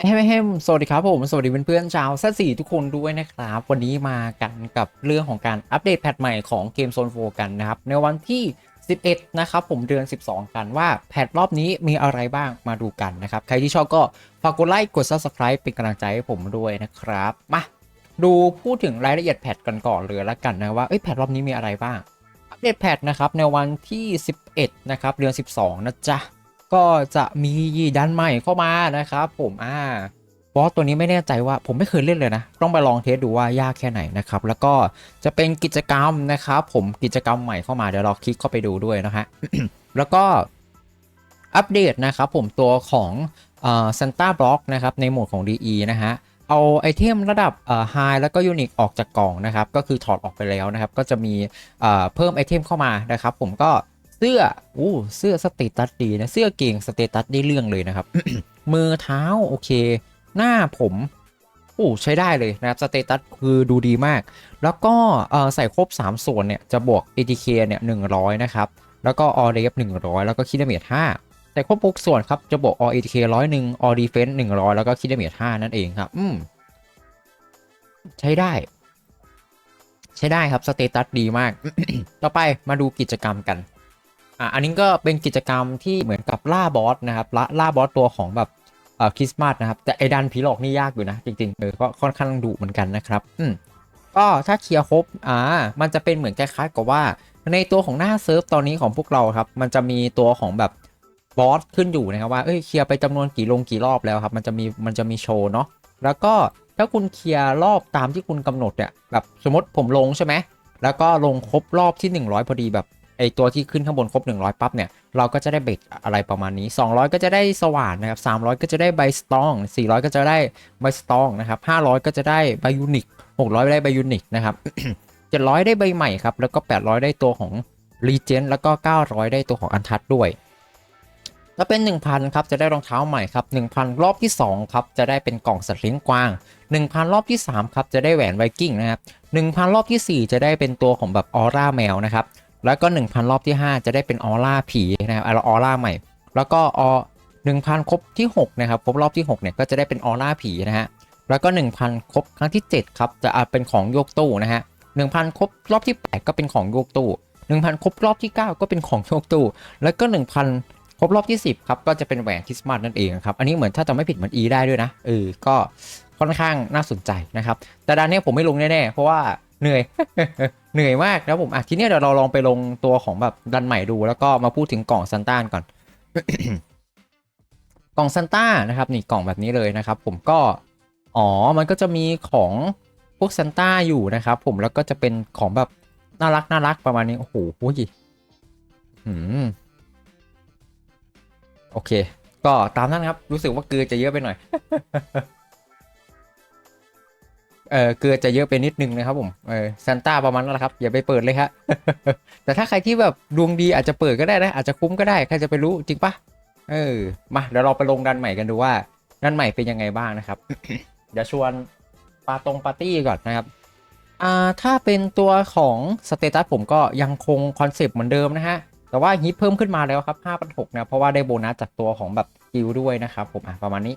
เฮ้ยเฮ้ยสวัสดีครับผม สวัสดีเพื่อนๆชาวแซสี่ทุกคนด้วยนะครับ วันนี้มากันกับเรื่องของการอัปเดตแพทใหม่ของเกมโซนโฟกันนะครับ ในวันที่ 11 นะครับผมเดือน 12 กันว่าแพทรอบนี้มีอะไรบ้างมาดูกันนะครับ ใครที่ชอบก็ฝากกดไลค์กด Subscribe เป็นกำลังใจให้ผมด้วยนะครับ มาดูพูดถึงรายละเอียดแพทกันก่อนเลยละกันนะว่าเอ้ยแพทรอบนี้มีอะไรบ้าง อัปเดตแพทนะครับในวันที่ 11 นะครับเดือน 12 นะจ๊ะ ก็จะมีดันใหม่เข้ามานะครับผมอ่าบอสตัวนี้ไม่แน่ใจว่าผมไม่เคยเล่นเลยนะ ต้องไปลองเทสดูว่ายากแค่ไหนนะครับ แล้วก็จะเป็นกิจกรรมนะครับผมกิจกรรมใหม่เข้ามาเดี๋ยวเราคลิกเข้าไปดูด้วยนะฮะแล้วก็อัปเดตนะครับผมตัวของเอ่อซันต้าบล็อกนะครับในโหมดของ DE นะฮะเอาไอเทมระดับเอ่อไฮแล้วก็ยูนิคออกจากกล่องนะครับ ก็คือถอดออกไปแล้วนะครับ ก็จะมีเอ่อเพิ่มไอเทมเข้ามานะครับ ผมก็ เสื้ออู้เสื้อสเตตัสดีนะ เสื้อเก่งสเตตัสได้เรื่องเลยนะครับ มือเท้าโอเค หน้าผมโอ้ใช้ได้เลยนะครับสเตตัสคือดูดีมาก แล้วก็ใส่ครบ 3 ส่วนเนี่ย จะบวก ATK เนี่ย100 นะครับ แล้วก็ All Ref 100 แล้วก็คิดเมจ5ใส่ครบ6ส่วนครับ จะบวก All ATK 100 All Defense 100 แล้วก็คิดเมจ5นั่นเองครับ อืม ใช้ได้ ใช้ได้ครับ สเตตัสดีมาก ต่อไปมาดูกิจกรรมกัน อะอันนี้ก็เป็นกิจกรรมที่เหมือนกับล่าบอสนะครับล่าล่าบอสตัวของแบบเอ่อคริสต์มาสนะครับ แต่ไอดันผีหลอกนี่ยากอยู่นะ จริงๆเออก็ค่อนข้างดุเหมือนกันนะครับอืมก็ถ้าเคลียร์ครบอ่ามันจะเป็นเหมือนคล้ายๆกับว่า ในตัวของหน้าเซิร์ฟตอนนี้ของพวกเราครับ มันจะมีตัวของแบบบอสขึ้นอยู่นะครับว่าเอ้ยเคลียร์ไปจำนวนกี่ลงกี่รอบแล้วครับ มันจะมีมันจะมีโชว์เนาะแล้วก็ถ้าคุณเคลียร์รอบตามที่คุณกำหนดเนี่ยแบบสมมติผมลงใช่ไหมแล้วก็ลงครบรอบที่ 100 พอดีแบบ ไอตัวที่ขึ้นข้างบนครบ 100 ปั๊บเนี่ย เราก็จะได้เบ็ดอะไรประมาณนี้ 200 ก็จะได้สว่านนะครับ300 ก็จะได้ใบสตอง400 ก็จะได้ใบสตองนะครับ500 ก็จะได้ใบยูนิค600 ได้ใบยูนิคนะครับ700 ได้ใบใหม่ครับแล้วก็ 800 ได้ตัวของรีเจนแล้วก็ 900 ได้ตัวของอันทัดด้วยถ้าเป็น 1,000 ครับ จะได้รองเท้าใหม่ครับ 1,000 รอบที่ 2 ครับ จะได้เป็นกล่องสัตว์เลี้ยงกวาง 1,000 รอบที่ 3 ครับ จะได้แหวนไวกิ้งนะครับ 1,000 รอบทีสี่4 จะได้เป็นตัวของแบบออร่าแมวนะครับ แล้วก็ 1,000 รอบที่ 5 จะได้เป็นออร่าผีนะครับอออร่าใหม่ แล้วก็อ1,000 ครบที่6นะครับครบรอบที่6เนี่ยก็จะได้เป็นออร่าผีนะฮะแล้วก็ 1,000 ครบครั้งที่ 7 ครับ จะเอาเป็นของโยกตู้นะฮะ1,000 ครบรอบที่ 8 ก็เป็นของโยกตู้ 1,000 ครบรอบที่ 9 ก็เป็นของโยกตู้ แล้วก็ 1,000 ครบรอบที่ 10 ครับ ก็จะเป็นแหวนคริสต์มาสนั่นเองครับ อันนี้เหมือนถ้าจะไม่ผิดเหมือน E ได้ด้วยนะ เออ ก็ค่อนข้างน่าสนใจนะครับ แต่ด้านนี้ผมไม่ลงแน่ๆ เพราะว่า เหนื่อย เหนื่อยมากนะผมอะทีนี้เดี๋ยวเราลองไปลงตัวของแบบดันใหม่ดู แล้วก็มาพูดถึงกล่องซันต้านก่อน กล่องซันต้านะครับ นี่กล่องแบบนี้เลยนะครับ ผมก็ อ๋อ มันก็จะมีของพวกซันต้าอยู่นะครับ ผมแล้วก็จะเป็นของแบบน่ารักน่ารักประมาณนี้ โอ้โหโอ้ยอืมโอเค ก็ตามนั้นครับ รู้สึกว่าเกลือจะเยอะไปหน่อย เออเกลือจะเยอะไปนิดนึงนะครับผมเออซันต้าประมาณนั้นแหละครับ อย่าไปเปิดเลยครับแต่ถ้าใครที่แบบดวงดีอาจจะเปิดก็ได้นะ อาจจะคุ้มก็ได้ใครจะไปรู้จริงปะเออมาเดี๋ยวเราไปลงดันใหม่กันดูว่าดันใหม่เป็นยังไงบ้างนะครับ เดี๋ยวชวนปาตรงปาร์ตี้ก่อนนะครับอ่าถ้าเป็นตัวของสเตตัสผมก็ยังคงคอนเซปต์เหมือนเดิมนะฮะแต่ว่าฮิตเพิ่มขึ้นมาแล้วครับ5,600นะเพราะว่าได้โบนัสจากตัวของแบบกิลด้วยนะครับผมอะประมาณนี้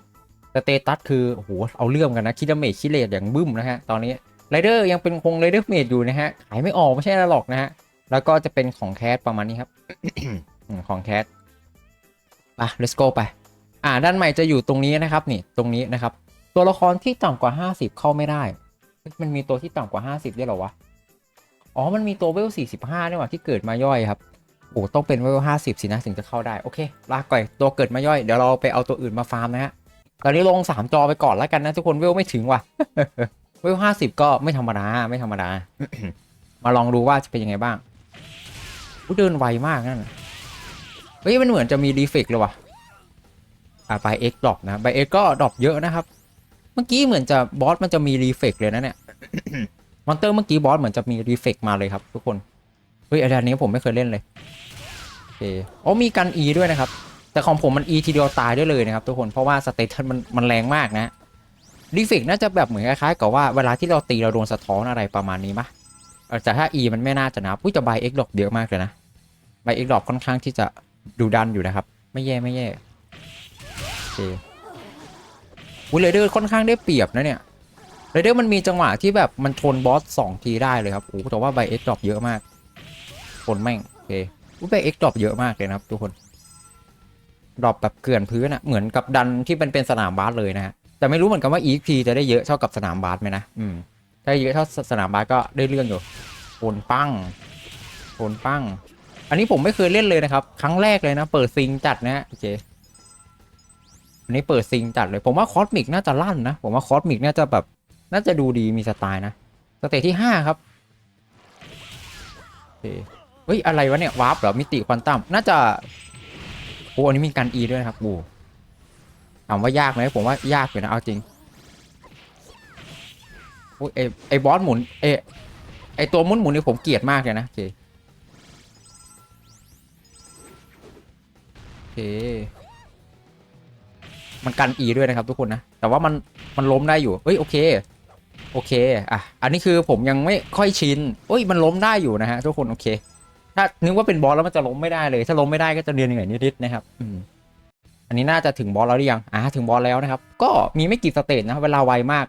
สเตตัสคือโอ้โหเอาเรื่องกันนะคิดเมจคิเลตอย่างบึ้มนะฮะตอนนี้ไรเดอร์ยังเป็นคงไรเดอร์เมจอยู่นะฮะขายไม่ออกไม่ใช่หรอกนะฮะแล้วก็จะเป็นของแคสประมาณนี้ครับของแคสไป let's go ไป อ่า ด้านใหม่จะอยู่ตรงนี้นะครับนี่ตรงนี้นะครับ ตัวละครที่ต่ำกว่า 50 เข้าไม่ได้ มันมีตัวที่ต่ำกว่า 50ด้หรอวะอ๋อมันมีตัวเวล45นี่หว่าที่เกิดมาย่อยครับโอ้ต้องเป็นเวล50สินะถึงจะเข้าได้โอเคลากก่อยตัวเกิดมาย่อยเดี๋ยวเราไปเอาตัวอื่นมาฟาร์มนะฮะ ตอนนี้ลง3จอไปก่อนแล้วกันนะทุกคนเวลไม่ถึงว่ะเวล50ก็ไม่ธรรมดาไม่ธรรมดา มาลองดูว่าจะเป็นยังไงบ้างเดินไวมากนั่นเฮ้ยมันเหมือนจะมีดีเฟกเลยว่ะอ่าไปเอ็กดรอปนะไปเอ็กก็ดรอปเยอะนะครับ เมื่อกี้เหมือนจะบอสมันจะมีรีเฟกเลยนะเนี่ยมอนเตอร์เมื่อกี้บอสเหมือนจะมีรีเฟกมาเลยครับ ทุกคนเฮ้ยอันนี้ผมไม่เคยเล่นเลยโอเคอ๋อมีกัน E ด้วยนะครับ แต่ของผมมัน E ทีเดียวตายได้เลยนะครับทุกคนเพราะว่าสเตตัสมันมันแรงมากนะรีเฟกน่าจะแบบเหมือนคล้ายๆกับว่าเวลาที่เราตีเราโดนสะท้อนอะไรประมาณนี้มะเออแต่ถ้า E มันไม่น่าจะนับอุ้ยแต่ใบเอ็กดอกเยอะมากเลยนะใบเอ็กดอกค่อนข้างที่จะดูดันอยู่นะครับ ไม่แย่ไม่แย่โอเคอุ้ยเรเดอร์ค่อนข้างได้เปรียบนะเนี่ยเรเดอร์มันมีจังหวะที่แบบมันชนบอสสองทีได้เลยครับโอ้แต่ว่าไบเอ็กดรอปเยอะมากชนแม่งโอเคอุ้ยไบเอ็กดรอปเยอะมากเลยนะครับทุกคน ดรอปแบบเกลื่อนพื้นอะเหมือนกับดันที่เป็นเป็นสนามบาสเลยนะฮะแต่ไม่รู้เหมือนกันว่า EXP จะได้เยอะเท่ากับสนามบาสไหมนะอืมถ้าเยอะเท่าสนามบาสก็ได้เรื่องอยู่ชนปั้งชนปั้ง อันนี้ผมไม่เคยเล่นเลยนะครับ ครั้งแรกเลยนะ เปิดซิงจัดนะฮะโอเคอันนี้เปิดซิงจัดเลย ผมว่าคอสมิกน่าจะลั่นนะ ผมว่าคอสมิกน่าจะแบบ น่าจะดูดีมีสไตล์นะสเตจที่ห้าครับโอเคเฮ้ยอะไรวะเนี่ยวาร์ปเหรอมิติควอนตัมน่าจะ โอ้อันนี้มีการอีด้วยนะครับโอ้ถามว่ายากไหมผมว่ายากอยู่นะเอาจริงโอ้ยไอไอบอสหมุนเอไอตัวมุนหมุนนี่ผมเกลียดมากเลยนะโอเคโอเคมันกันอีด้วยนะครับทุกคนนะ แต่ว่ามันมันล้มได้อยู่เอ้ยโอเคโอเค อะ อันนี้คือผมยังไม่ค่อยชินเอ้ย มันล้มได้อยู่นะฮะทุกคน โอเค ถ้านึกว่าเป็นบอสแล้วมันจะล้มไม่ได้เลย ถ้าล้มไม่ได้ก็จะเรียนเหนื่อยนิดๆนะครับอืมอันนี้น่าจะถึงบอสแล้วหรือยังอ่าถึงบอสแล้วนะครับ ก็มีไม่กี่สเตจนะเวลาไวมาก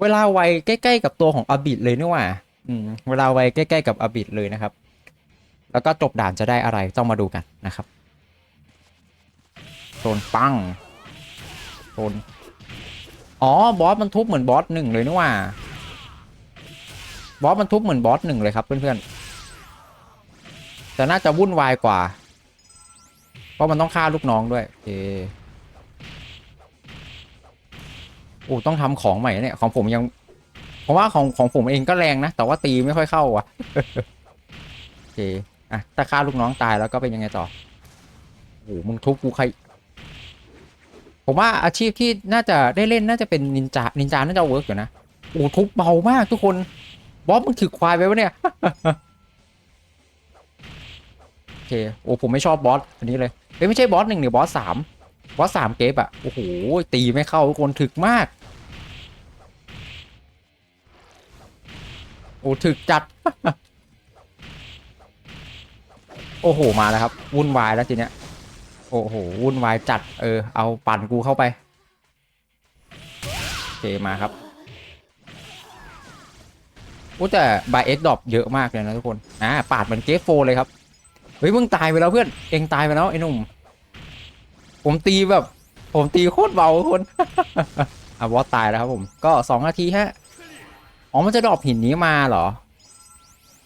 เวลาไวใกล้ๆกับตัวของอบิดเลยนี่ว่าอืมเวลาไวใกล้ๆกับอบิดเลยนะครับ แล้วก็จบด่านจะได้อะไรต้องมาดูกันนะครับโดนปังโดนอ๋อบอสมันทุบเหมือนบอสหนึ่งเลยนี่ว่าบอสมันทุบเหมือนบอสหนึ่งเลยครับเพื่อนๆ แต่น่าจะวุ่นวายกว่า เพราะมันต้องฆ่าลูกน้องด้วยโอเคโอ้ต้องทำของใหม่เนี่ยของผมยังเพราะว่าของของผมเองก็แรงนะ แต่ว่าตีไม่ค่อยเข้าอะโอเคอะถ้าฆ่าลูกน้องตายแล้วก็เป็นยังไงต่อโอ้โหมึงทุบกูใคร ผมว่าอาชีพที่น่าจะได้เล่นน่าจะเป็นนินจา นินจาน่าจะเวิร์กอยู่นะโอ้ทุบเบามากทุกคน บอสมึงถือควายไปวะเนี่ย เคโอ้ผมไม่ชอบบอสอันนี้เลยเอ้ยไม่ใช่บอสหนึ่งหรือบอสสามบอสสามเกฟอะโอ้โหตีไม่เข้าทุกคนถึกมาก โอ้ถึกจัด โอ้โหมาแล้วครับวุ่นวายแล้วทีเนี้ยโอ้โหวุ่นวายจัดเออเอาปั่นกูเข้าไปโอเคมาครับโอ้แต่บายเอ็กดรอปเยอะมากเลยนะทุกคนอ่าปาดเหมือนเกฟโฟเลยครับ เฮ้ยมึงตายไปแล้วเพื่อน เองตายไปแล้วไอ้หนุ่ม ผมตีแบบ ผมตีโคตรเบาทุกคนอะบอสตายแล้วครับผม ก็สองนาทีฮะ อ๋อ มันจะดรอปหินนี้มาเหรอ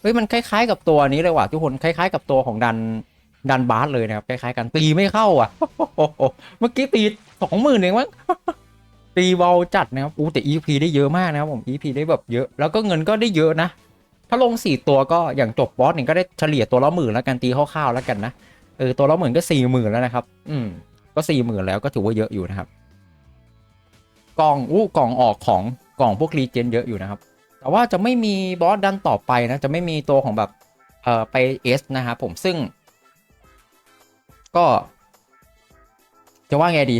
เฮ้ยมันคล้ายๆกับตัวนี้เลยว่ะทุกคนคล้าย ๆ กับตัวของดันดันบาสเลยนะครับคล้ายๆกันตีไม่เข้าอะ เมื่อกี้ตีสองหมื่นเองมั้งตีเบาจัดนะครับอู้แต่ EP ได้เยอะมากนะครับผม EP ได้แบบเยอะ แล้วก็เงินก็ได้เยอะนะ ถ้าลงสี่ตัวก็อย่างจบบอสเนี่ยก็ได้เฉลี่ยตัวละหมื่นแล้วกันตีคร่าวๆแล้วกันนะเออตัวละหมื่นก็สี่หมื่นแล้วนะครับ อืมก็สี่หมื่นแล้วก็ถือว่าเยอะอยู่นะครับ กล่องอู้กล่องออกของกล่องพวกรีเจนเยอะอยู่นะครับ แต่ว่าจะไม่มีบอสดันต่อไปนะ จะไม่มีตัวของแบบเอ่อไปเอสนะครับผมซึ่ง ก็ จะว่าไงดี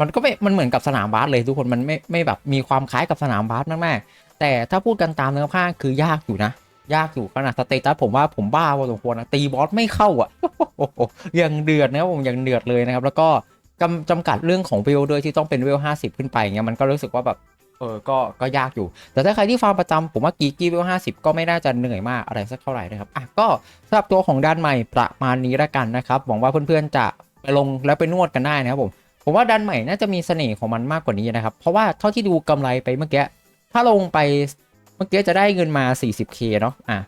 มันก็ไม่มันเหมือนกับสนามบาสเลยทุกคนมันไม่ไม่แบบมีความคล้ายกับสนามบาสมากๆ แต่ถ้าพูดกันตามเนื้อผ้าคือยากอยู่นะ ยากอยู่ขนาดสเตตัสผมว่าผมบ้าพอสมควรนะตีบอสไม่เข้าอะยังเดือดนะผมยังเดือดเลยนะครับ แล้วก็จำจำกัดเรื่องของเวลด้วยที่ต้องเป็นเวลห้าสิบขึ้นไปเงี้ยมันก็รู้สึกว่าแบบเออ ก็ ก็ยากอยู่ แต่ถ้าใครที่ฟาร์มประจำผมว่ากีกี้เวลห้าสิบก็ไม่น่าจะเหนื่อยมากอะไรสักเท่าไหร่นะครับ อะ ก็สำหรับตัวของด้านใหม่ประมาณนี้ละกันนะครับ หวังว่าเพื่อนๆจะไปลงแล้วไปนวดกันได้นะครับผม ผมว่าด้านใหม่น่าจะมีเสน่ห์ของมันมากกว่านี้นะครับ เพราะว่าเท่าที่ดูกำไรไปเมื่อกี้ ถ้าลงไปเมื่อกี้จะได้เงินมา 40k เนาะอะ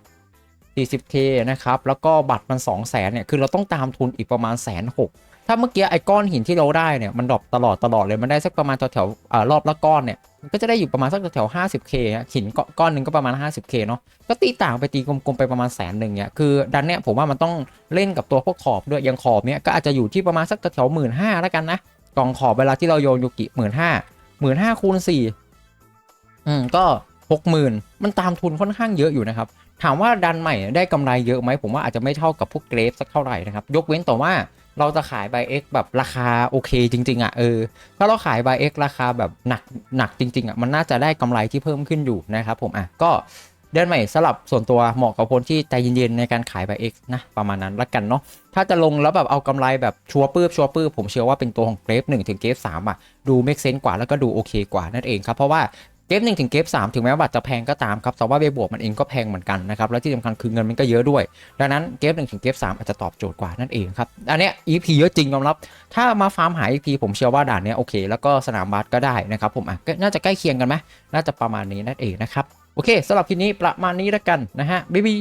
40k นะครับ แล้วก็บัตรมัน 2 0 0 0 0 0เนี่ย คือเราต้องตามทุนอีกประมาณแสนหกถ้าเมื่อกี้ไอ้ก้อนหินที่เราได้เนี่ย มันดรอปตลอดตลอดเลย มันได้สักประมาณแถวๆอ่ารอบละก้อนเนี่ย มันก็จะได้อยู่ประมาณสักแถวๆ 50k หินก้อนก้อนหนึ่งก็ประมาณ 50k เนาะ ก็ตีต่างไปตีกลมๆไปประมาณแสนหนึ่งเนี่ย คือดันเนี่ยผมว่ามันต้องเล่นกับตัวพวกขอบด้วย อย่างขอบเนี่ยก็อาจจะอยู่ที่ประมาณสักแถวหมื่นห้าแล้วกันนะ กล่องขอบเวลาที่เราโยนยูกิหมื่นห้าหมื่นห้าคูณสี่ อืมก็หกหมื่นมันตามทุนค่อนข้างเยอะอยู่นะครับ ถามว่าดันใหม่ได้กำไรเยอะไหมผมว่าอาจจะไม่เท่ากับพวกเกรฟสักเท่าไหร่นะครับ ยกเว้นแต่ว่าเราจะขายไบเอ็กแบบราคาโอเคจริง ๆอะเออถ้าเราขายไบเอ็กราคาแบบหนักหนักจริงๆอะมันน่าจะได้กำไรที่เพิ่มขึ้นอยู่นะครับผมอะก็เดือนใหม่สลับส่วนตัวเหมาะกับคนที่ใจเย็นๆในการขายแบ X นะ ประมาณนั้นละกันเนาะถ้าจะลงแล้วแบบเอากำไรแบบชัวร์ปื้บชัวร์ปื้บผมเชื่อว่าเป็นตัวของเกรฟหนึ่งถึงเกรฟสามอะ ดูเมคเซนกว่าแล้วก็ดูโอเคกว่านั่นเองครับ เพราะว่า เกฟหนึ่งถึงเกฟสามถึงแม้ว่าบัตรจะแพงก็ตามครับ แต่ว่าเบบวกมันเองก็แพงเหมือนกันนะครับ และที่สำคัญคือเงินมันก็เยอะด้วย ดังนั้นเกฟหนึ่งถึงเกฟสามอาจจะตอบโจทย์กว่านั่นเองครับ อันเนี้ย EP เยอะจริงยอมรับ ถ้ามาฟาร์มหา EP ผมเชื่อว่าด่านเนี้ยโอเค แล้วก็สนามบาสก็ได้นะครับผมอะก็น่าจะใกล้เคียงกันไหมน่าจะประมาณนี้นั่นเองนะครับ โอเคสำหรับคลิปนี้ประมาณนี้แล้วกันนะฮะบ๊ายบาย